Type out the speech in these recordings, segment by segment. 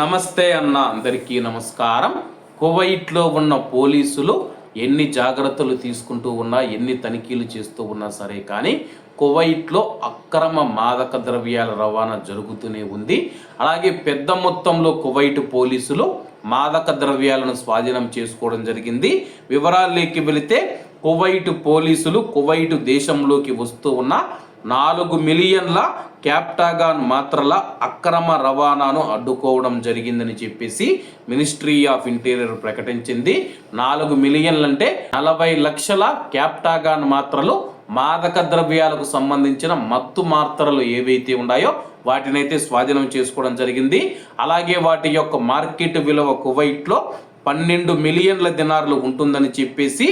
నమస్తే అన్న అందరికీ నమస్కారం. కువైట్లో ఉన్న పోలీసులు ఎన్ని జాగ్రత్తలు తీసుకుంటూ ఉన్నా ఎన్ని తనిఖీలు చేస్తూ ఉన్నా సరే కానీ కువైట్లో అక్రమ మాదక ద్రవ్యాల రవాణా జరుగుతూనే ఉంది. అలాగే పెద్ద మొత్తంలో కువైట్ పోలీసులు మాదక ద్రవ్యాలను స్వాధీనం చేసుకోవడం జరిగింది. వివరాల్లోకి వెళితే కువైట్ పోలీసులు కువైట్ దేశంలోకి వస్తూ ఉన్న నాలుగు మిలియన్ల క్యాప్టాగాన్ మాత్రల అక్రమ రవాణాను అడ్డుకోవడం జరిగిందని చెప్పేసి మినిస్ట్రీ ఆఫ్ ఇంటీరియర్ ప్రకటించింది. నాలుగు మిలియన్లంటే నలభై లక్షల క్యాప్టాగాన్ మాత్రలు మాదక ద్రవ్యాలకు సంబంధించిన మత్తు మాత్రలు ఏవైతే ఉన్నాయో వాటినైతే స్వాధీనం చేసుకోవడం జరిగింది. అలాగే వాటి యొక్క మార్కెట్ విలువ కువైట్లో పన్నెండు మిలియన్ల దినార్లు ఉంటుందని చెప్పేసి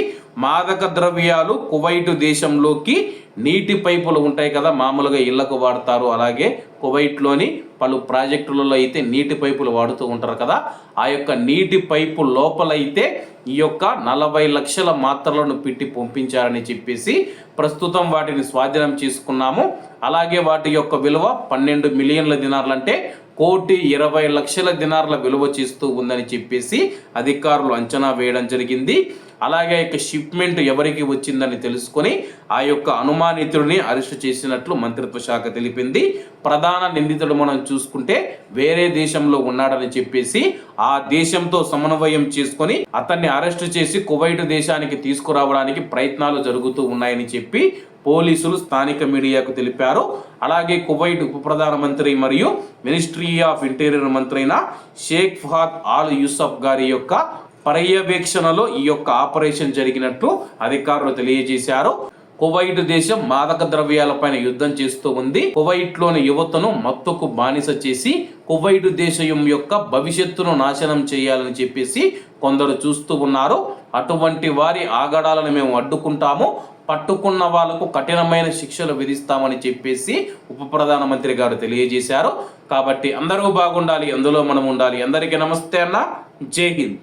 మాదక ద్రవ్యాలు కువైట్ దేశంలోకి నీటి పైపులు ఉంటాయి కదా మామూలుగా ఇళ్ళకు వాడతారు. అలాగే కువైట్లోని పలు ప్రాజెక్టులలో అయితే నీటి పైపులు వాడుతూ ఉంటారు కదా ఆ యొక్క నీటి పైపు లోపలైతే ఈ యొక్క నలభై లక్షల మాత్రలను పెట్టి పంపించారని చెప్పేసి ప్రస్తుతం వాటిని స్వాధీనం చేసుకున్నాము. అలాగే వాటి యొక్క విలువ పన్నెండు మిలియన్ల దినార్లంటే కోటి ఇరవై లక్షల దినార్ల విలువ చేస్తూ ఉందని చెప్పేసి అధికారులు అంచనా వేయడం జరిగింది. అలాగే యొక్క షిప్మెంట్ ఎవరికి వచ్చిందని తెలుసుకొని ఆ యొక్క అనుమానితుడిని అరెస్టు చేసినట్లు మంత్రిత్వ శాఖ తెలిపింది. ప్రధాన ప్రధాన నిందితుడు మనం చూసుకుంటే వేరే దేశంలో ఉన్నాడని చెప్పేసి ఆ దేశంతో సమన్వయం చేసుకొని అతన్ని అరెస్ట్ చేసి కువైట్ దేశానికి తీసుకురావడానికి ప్రయత్నాలు జరుగుతూ ఉన్నాయని చెప్పి పోలీసులు స్థానిక మీడియాకు తెలిపారు. అలాగే కువైట్ ఉప ప్రధానమంత్రి మరియు మినిస్ట్రీ ఆఫ్ ఇంటీరియర్ మంత్రి అయిన షేక్ ఫహాద్ ఆల్ యూసఫ్ గారి యొక్క పర్యవేక్షణలో ఈ యొక్క ఆపరేషన్ జరిగినట్టు అధికారులు తెలియజేశారు. కువైట్ దేశం మాదక ద్రవ్యాలపైన యుద్ధం చేస్తూ ఉంది. కువైట్లోని యువతను మత్తుకు బానిస చేసి కువైట్ దేశం యొక్క భవిష్యత్తును నాశనం చేయాలని చెప్పేసి కొందరు చూస్తూ ఉన్నారు. అటువంటి వారి ఆగడాలను మేము అడ్డుకుంటాము. పట్టుకున్న వాళ్ళకు కఠినమైన శిక్షలు విధిస్తామని చెప్పేసి ఉప ప్రధానమంత్రి గారు తెలియజేశారు. కాబట్టి అందరూ బాగుండాలి అందులో మనం ఉండాలి. అందరికీ నమస్తే అన్న. జై హింద్.